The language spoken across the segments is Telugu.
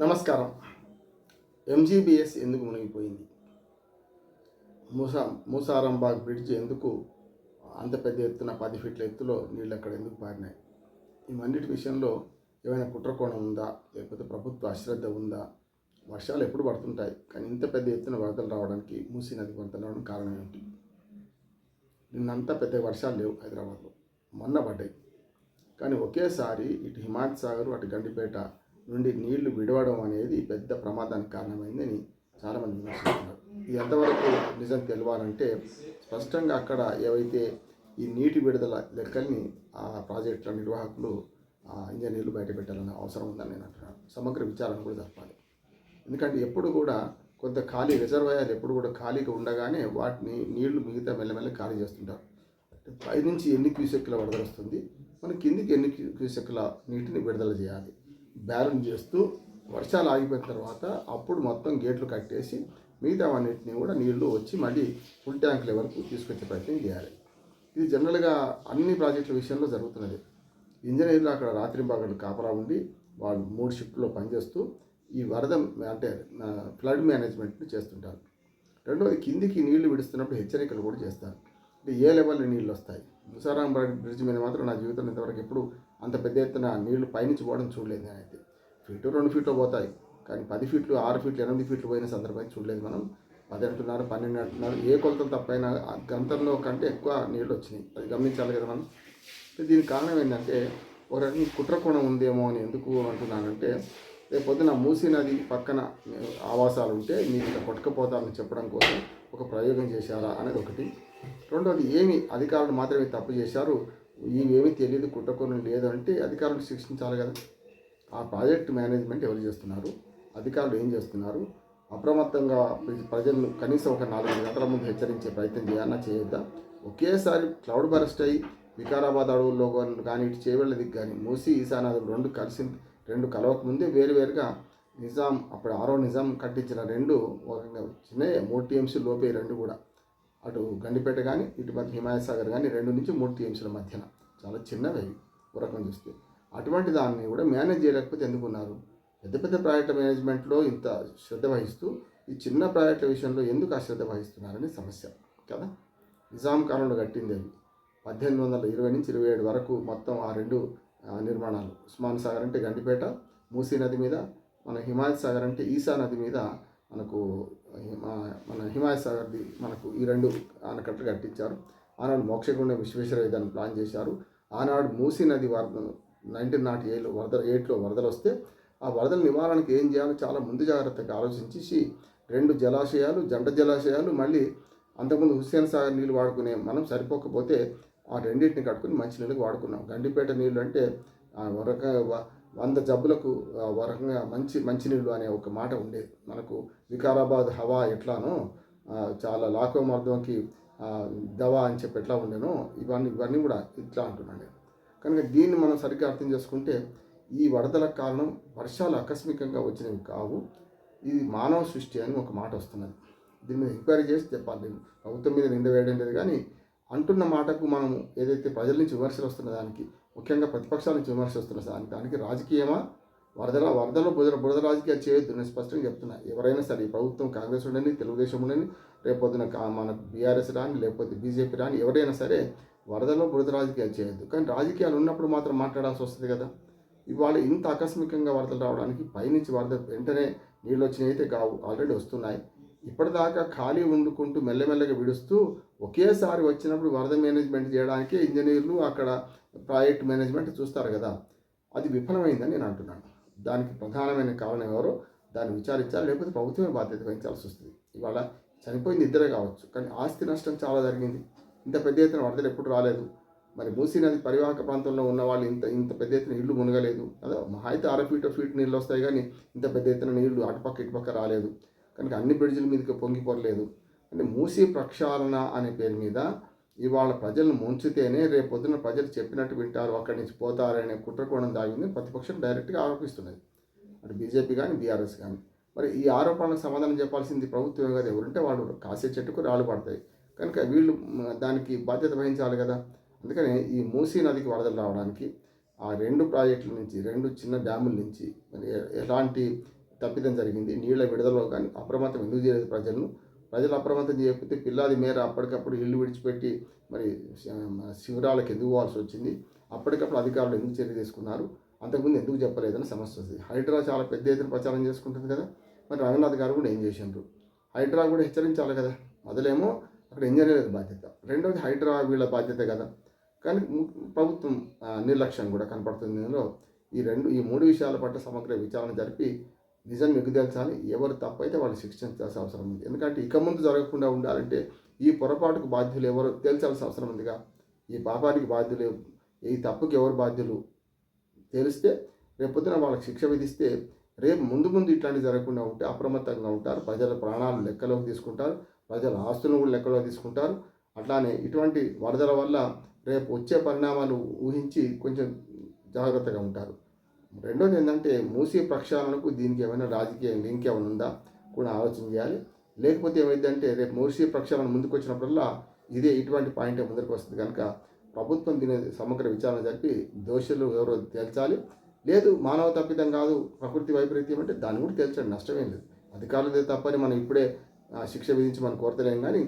నమస్కారం. ఎంజీబీఎస్ ఎందుకు మునిగిపోయింది? మూసా మూసారంబాగ్ బ్రిడ్జ్ ఎందుకు అంత పెద్ద ఎత్తున పది ఫీట్ల ఎత్తులో నీళ్ళు అక్కడ ఎందుకు పారినాయి? ఇవన్నిటి విషయంలో ఏమైనా కుట్రకోణం ఉందా? లేకపోతే ప్రభుత్వ అశ్రద్ధ ఉందా? వర్షాలు ఎప్పుడు పడుతుంటాయి? కానీ ఇంత పెద్ద ఎత్తున వరదలు రావడానికి మూసీ నది కొంత రావడం కారణం ఏమిటి నిన్నంతా పెద్ద వర్షాలు లేవు హైదరాబాద్లో. మొన్న పడ్డాయి. కానీ ఒకేసారి ఇటు హిమాయత్ సాగర్ అటు గండిపేట నుండి నీళ్ళు విడవడం అనేది పెద్ద ప్రమాదానికి కారణమైందని చాలామంది విమర్శిస్తున్నారు. ఇది ఎంతవరకు నిజం తెలియాలంటే స్పష్టంగా అక్కడ ఏవైతే ఈ నీటి విడుదల లెక్కల్ని ఆ ప్రాజెక్టుల నిర్వాహకులు ఆ ఇంజనీర్లు బయటపెట్టాలని అవసరం ఉందని నేను అంటున్నాను. సమగ్ర విచారణ కూడా జరపాలి. ఎందుకంటే ఎప్పుడు కూడా కొంత ఖాళీ రిజర్వాయర్లు ఎప్పుడు కూడా ఖాళీగా ఉండగానే వాటిని నీళ్ళు మిగతా మెల్లమెల్ల ఖాళీ చేస్తుంటారు. పైనుంచి ఎన్ని క్యూసెక్ల వరదలు వస్తుంది? మన కిందికి ఎన్ని క్యూసెక్ల నీటిని విడుదల చేయాలి? బ్యారం చేస్తూ వర్షాలు ఆగిపోయిన తర్వాత అప్పుడు మొత్తం గేట్లు కట్టేసి మిగతావన్నింటినీ కూడా నీళ్ళు వచ్చి మళ్ళీ ఫుల్ ట్యాంక్ వరకు తీసుకొచ్చే ప్రయత్నం చేయాలి. ఇది జనరల్గా అన్ని ప్రాజెక్టుల విషయంలో జరుగుతున్నది. ఇంజనీర్లు అక్కడ రాత్రి బాగలు కాపలా ఉండి వాళ్ళు మూడు షిఫ్ట్లో పనిచేస్తూ ఈ వరద అంటే ఫ్లడ్ మేనేజ్మెంట్ని చేస్తుంటారు. రెండవది కిందికి నీళ్ళు విడుస్తున్నప్పుడు హెచ్చరికలు కూడా చేస్తారు. అంటే ఏ లెవెల్లో నీళ్ళు వస్తాయి? ముసారాం బ్రిడ్జ్ మీద మాత్రం నా జీవితంలో ఇంతవరకు ఎప్పుడు అంత పెద్ద ఎత్తున నీళ్ళు పైనుంచి పోవడం చూడలేదు నేనైతే. ఫీటు రెండు ఫీట్లు పోతాయి. కానీ పది ఫీట్లు ఆరు ఫీట్లు ఎనిమిది ఫీట్లు పోయిన సందర్భం చూడలేదు మనం. పది అంటున్నారు పన్నెండు అంటున్నారు ఏ కొలతలు తప్పైనా గంతంలో కంటే ఎక్కువ నీళ్ళు వచ్చినాయి. అది గమనించాలి కదా మనం. దీనికి కారణం ఏంటంటే ఒక రకం కుట్రకోణం ఉందేమో అని ఎందుకు అంటున్నానంటే రేపు పొద్దున మూసీ నది పక్కన ఆవాసాలు ఉంటే మీరు ఇట్లా కొట్టుకుపోతారని చెప్పడం కోసం ఒక ప్రయోగం చేశారా అనేది ఒకటి. రెండోది ఏమి అధికారులు మాత్రమే తప్పు చేశారు? ఇవేమీ తెలియదు కుట్రకోణం లేదు అంటే అధికారులు శిక్షించాలి కదా. ఆ ప్రాజెక్ట్ మేనేజ్మెంట్ ఎవరు చేస్తున్నారు? అధికారులు ఏం చేస్తున్నారు? అప్రమత్తంగా ప్రజలను కనీసం ఒక నాలుగు గంటల ముందు హెచ్చరించే ప్రయత్నం చేయాలన్నా చేయొద్దా? ఒకేసారి క్లౌడ్ బరస్ట్ అయ్యి వికారాబాద్ అడవుల్లో కానీ- ఇటు చేవెళ్ళది కానీ మూసి ఈశానాదులు రెండు కలిసి రెండు కలవక ముందే వేరువేరుగా నిజాం అప్పుడు ఆరో నిజాం కట్టించిన రెండు ఒక చిన్న మూడు టీఎంసీ లోపే రెండు కూడా. అటు గండిపేట కానీ ఇటు మధ్య హిమాయసాగర్ కానీ రెండు నుంచి మూడు టీఎంసీల మధ్యన. చాలా చిన్నవి ఉరకం ఒక రకం చూస్తే. అటువంటి దాన్ని కూడా మేనేజ్ చేయలేకపోతే ఎందుకున్నారు? పెద్ద పెద్ద ప్రాజెక్ట్ మేనేజ్మెంట్లో ఇంత శ్రద్ధ వహిస్తూ ఈ చిన్న ప్రాజెక్టుల విషయంలో ఎందుకు అశ్రద్ధ వహిస్తున్నారని సమస్య కదా? నిజాం కాలంలో కట్టింది అవి. పద్దెనిమిది వందల ఇరవై నుంచి ఇరవై ఏడు వరకు మొత్తం ఆ రెండు నిర్మాణాలు. ఉస్మాన్ సాగర్ అంటే గండిపేట మూసీ నది మీద మన హిమాయత్ సాగర్ అంటే ఈసా నది మీద మనకు హిమా- మన హిమాయత్ సాగర్ది మనకు ఈ రెండు ఆనకట్టలు కట్టించారు. ఆనాడు మోక్షగుండ విశ్వేశ్వరయ్య దాన్ని ప్లాన్ చేశారు. ఆనాడు మూసీ నది వరద నైన్టీన్ నాట్ ఏలో వరద ఎయిట్లో వరదలు వస్తే ఆ వరదల నివారణకు ఏం చేయాలో చాలా ముందు జాగ్రత్తగా ఆలోచించి రెండు జలాశయాలు జంట జలాశయాలు మళ్ళీ అంతకుముందు హుస్సేన్ సాగర్ నీళ్ళు వాడుకునే మనం సరిపోకపోతే ఆ రెండింటిని కట్టుకుని మంచి నీళ్ళకి వాడుకున్నాం. గండిపేట నీళ్ళు అంటే ఆ వరక వ- వంద జబ్బులకు వరకంగా మంచి మంచినీళ్ళు అనే ఒక మాట ఉండేది. మనకు వికారాబాద్ హవా ఎట్లానో చాలా లాకో మార్గంకి దవా అని చెప్పి ఎట్లా ఉండేనో ఇవన్నీ ఇవన్నీ కూడా ఇట్లా అంటున్నాను కనుక దీన్ని మనం సరిగ్గా అర్థం చేసుకుంటే ఈ వరదలకు కారణం వర్షాలు ఆకస్మికంగా వచ్చినవి కావు. ఇది మానవ సృష్టి అని ఒక మాట వస్తున్నది. దీని మీద ఎంక్వైరీ చేసి చెప్పాలి. దీన్ని ప్రభుత్వం మీద నింద వేయడం లేదు కానీ అంటున్న మాటకు మనం ఏదైతే ప్రజల నుంచి విమర్శలు వస్తున్న దానికి ముఖ్యంగా ప్రతిపక్షాల నుంచి విమర్శ వస్తున్న దానికి దానికి రాజకీయమా? వరదల వరదలో బురద బురద రాజకీయాలు చేయొద్దు నేను స్పష్టంగా చెప్తున్నా. ఎవరైనా సరే ఈ ప్రభుత్వం కాంగ్రెస్ ఉండని తెలుగుదేశం ఉండని రేపొద్దున కా- మన బీఆర్ఎస్ రాని లేకపోతే బీజేపీ రాని ఎవరైనా సరే వరదలో బురద రాజకీయాలు చేయొద్దు. కానీ రాజకీయాలు ఉన్నప్పుడు మాత్రం మాట్లాడాల్సి వస్తుంది కదా. ఇవాళ ఇంత ఆకస్మికంగా వరదలు రావడానికి పైనుంచి వరద వెంటనే నీళ్ళు వచ్చినాయి అయితే కావు ఆల్రెడీ వస్తున్నాయి. ఇప్పటిదాకా ఖాళీ వండుకుంటూ మెల్లమెల్లగా విడుస్తూ ఒకేసారి వచ్చినప్పుడు వరద మేనేజ్మెంట్ చేయడానికి ఇంజనీర్లు అక్కడ ప్రాజెక్ట్ మేనేజ్మెంట్ చూస్తారు కదా. అది విఫలమైందని నేను అంటున్నాను. దానికి ప్రధానమైన కారణం ఎవరో దాన్ని విచారించాలి లేకపోతే ప్రభుత్వమే బాధ్యత వహించాల్సి వస్తుంది. ఇవాళ చనిపోయింది ఇద్దరే కావచ్చు కానీ ఆస్తి నష్టం చాలా జరిగింది. ఇంత పెద్ద ఎత్తున వరదలు ఎప్పుడు రాలేదు. మరి మూసీ నది పరివాహక ప్రాంతంలో ఉన్న వాళ్ళు ఇంత ఇంత పెద్ద ఎత్తున ఇల్లు మునగలేదు. అదే మహా అయితే అర ఫీట్ ఫీట్ నీళ్ళు వస్తాయి కానీ ఇంత పెద్ద ఎత్తున నీళ్ళు అటుపక్క ఇటుపక్క రాలేదు. కనుక అన్ని బ్రిడ్జిల మీదకి పొంగిపోరలేదు అంటే మూసీ ప్రక్షాళన అనే పేరు మీద ఇవాళ ప్రజలను ముంచితేనే రేపు పొద్దున ప్రజలు చెప్పినట్టు వింటారు అక్కడి నుంచి పోతారనే కుట్రకోణం దాగింది ప్రతిపక్షం డైరెక్ట్గా ఆరోపిస్తున్నది. అటు బీజేపీ కానీ బీఆర్ఎస్ కానీ మరి ఈ ఆరోపణలకు సమాధానం చెప్పాల్సింది ప్రభుత్వమే కదా ఎవరుంటే వాళ్ళు కాసే చెట్టుకు రాళ్ళు పడతాయి. కనుక వీళ్ళు దానికి బాధ్యత వహించాలి కదా. అందుకనే ఈ మూసీ నదికి వరదలు రావడానికి ఆ రెండు ప్రాజెక్టుల నుంచి రెండు చిన్న డ్యాముల నుంచి మరి ఎలాంటి తప్పిదం జరిగింది. నీళ్ళ విడుదలలో కానీ అప్రమత్తం ఎందుకు చేయలేదు ప్రజలను? ప్రజలు అప్రమత్తం చేయకపోతే పిల్లాది మేర అప్పటికప్పుడు ఇల్లు విడిచిపెట్టి మరి శ- శిబిరాలకు ఎందుకు పోవాల్సి వచ్చింది? అప్పటికప్పుడు అధికారులు ఎందుకు చర్య తీసుకున్నారు? అంతకుముందు ఎందుకు చెప్పలేదని సమస్య వస్తుంది. హైడ్రా చాలా పెద్ద ఎత్తున ప్రచారం చేసుకుంటుంది కదా? మరి రంగనాథ్ గారు కూడా ఏం చేసిండ్రు? హైడ్రా కూడా హెచ్చరించాలి కదా? మొదలేమో అక్కడ ఇంజనీర్ బాధ్యత. రెండవది హైడ్రా వీళ్ళ బాధ్యత కదా? కానీ ము- ప్రభుత్వం నిర్లక్ష్యం కూడా కనపడుతుంది ఇందులో. ఈ రెండు ఈ మూడు విషయాల పట్ల సమగ్ర విచారణ జరిపి నిజం మిగుదల్చాలి ఎవరు తప్పైతే వాళ్ళు శిక్షించాల్సిన అవసరం ఉంది. ఎందుకంటే ఇక ముందు జరగకుండా ఉండాలంటే ఈ పొరపాటుకు బాధ్యులు ఎవరు తేల్చాల్సిన అవసరం ఉందిగా. ఈ పాపానికి బాధ్యులు ఈ తప్పుకి ఎవరు బాధ్యులు తెలిస్తే రేపొద్దున వాళ్ళకి శిక్ష విధిస్తే రేపు ముందు ముందు ఇట్లాంటివి జరగకుండా ఉంటే అప్రమత్తంగా ఉంటారు. ప్రజల ప్రాణాలు లెక్కలోకి తీసుకుంటారు. ప్రజల ఆస్తులను కూడా లెక్కలోకి తీసుకుంటారు. అట్లానే ఇటువంటి వరదల వల్ల రేపు వచ్చే పరిణామాలు ఊహించి కొంచెం జాగ్రత్తగా ఉంటారు. రెండోది ఏంటంటే మూసీ ప్రక్షాళనకు దీనికి ఏమైనా రాజకీయ లింక్ ఏమైనా ఉందా? కూడా ఆలోచన చేయాలి. లేకపోతే ఏమైందంటే రేపు మూసీ ప్రక్షాళన ముందుకు వచ్చినప్పుడల్లా ఇదే ఇటువంటి పాయింట్ ముందరికి వస్తుంది కనుక ప్రభుత్వం దీని సమగ్ర విచారణ జరిపి దోషులు ఎవరో తేల్చాలి. లేదు మానవ తప్పిదం కాదు ప్రకృతి వైపరీత్యం అంటే దాన్ని కూడా తేల్చండి నష్టమేం లేదు. అధికారులదే తప్పని మనం ఇప్పుడే శిక్ష విధించి మనం కోరతలేం కానీ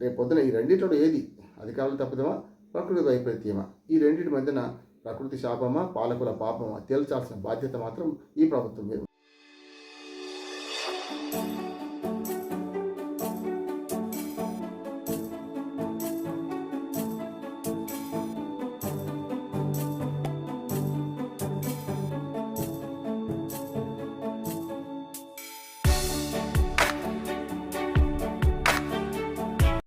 రేపు పొద్దున ఈ రెండింటిలో ఏది? అధికారుల తప్పిదమా? ప్రకృతి వైపరీత్యమా? ఈ రెండింటి మధ్యన ప్రకృతి శాపమా పాలకుల పాపమా తేల్చాల్సిన బాధ్యత మాత్రం ఈ ప్రభుత్వం మీద